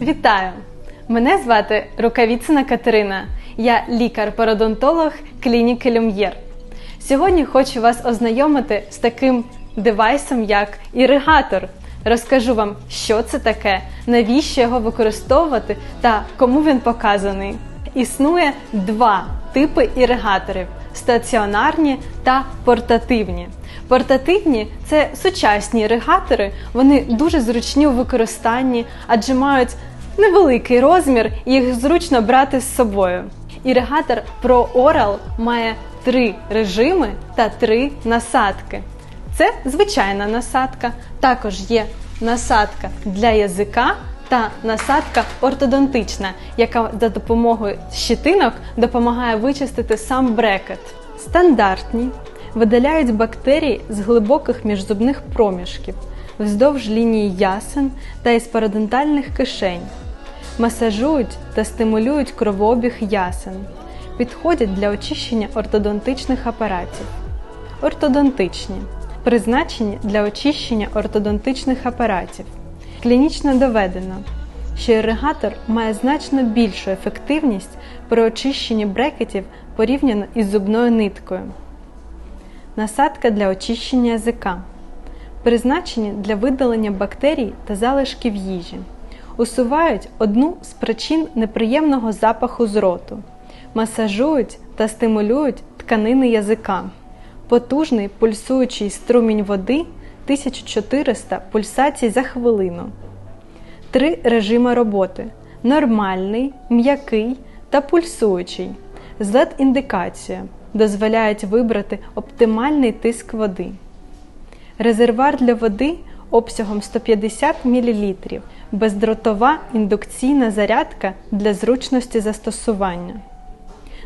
Вітаю! Мене звати Рукавіцина Катерина. Я лікар-пародонтолог клініки Люм'єр. Сьогодні хочу вас ознайомити з таким девайсом, як іригатор. Розкажу вам, що це таке, навіщо його використовувати та кому він показаний. Існує два типи іригаторів стаціонарні та портативні. Портативні це сучасні іригатори, вони дуже зручні у використанні, адже мають невеликий розмір їх зручно брати з собою. Іригатор Pro Oral має три режими та три насадки. Це звичайна насадка, також є насадка для язика та насадка ортодонтична, яка за допомогою щитинок допомагає вичистити сам брекет. Стандартні видаляють бактерії з глибоких міжзубних проміжків вздовж лінії ясен та із парадонтальних кишень, масажують та стимулюють кровообіг ясен, підходять для очищення ортодонтичних апаратів. Ортодонтичні призначені для очищення ортодонтичних апаратів. Клінічно доведено, що іригатор має значно більшу ефективність при очищенні брекетів порівняно із зубною ниткою. Насадка для очищення язика. Призначені для видалення бактерій та залишків їжі. Усувають одну з причин неприємного запаху з роту, масажують та стимулюють тканини язика. Потужний пульсуючий струмінь води 1400 пульсацій за хвилину. Три режими роботи: нормальний, м'який та пульсуючий. з LED-індикація дозволяють вибрати оптимальний тиск води. Резервуар для води обсягом 150 мл. Бездротова індукційна зарядка для зручності застосування.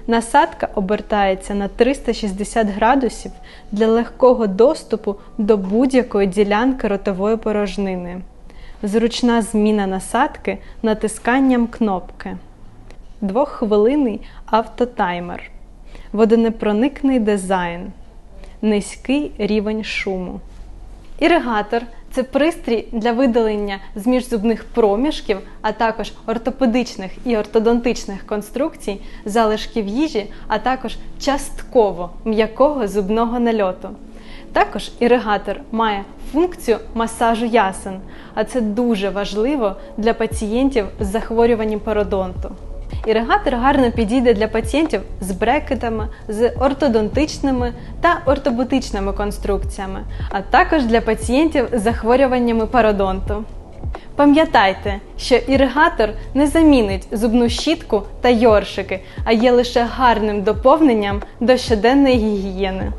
Насадка обертається на 360 градусів для легкого доступу до будь-якої ділянки ротової порожнини. Зручна зміна насадки натисканням кнопки. Двоххвилинний автотаймер. Водонепроникний дизайн. Низький рівень шуму. Іригатор це пристрій для видалення з міжзубних проміжків, а також ортопедичних і ортодонтичних конструкцій, залишків їжі, а також частково м'якого зубного нальоту. Також іригатор має функцію масажу ясен, а це дуже важливо для пацієнтів з захворюванням пародонту. Іригатор гарно підійде для пацієнтів з брекетами, з ортодонтичними та ортоботичними конструкціями, а також для пацієнтів з захворюваннями пародонту. Пам'ятайте, що іригатор не замінить зубну щітку та йоршики, а є лише гарним доповненням до щоденної гігієни.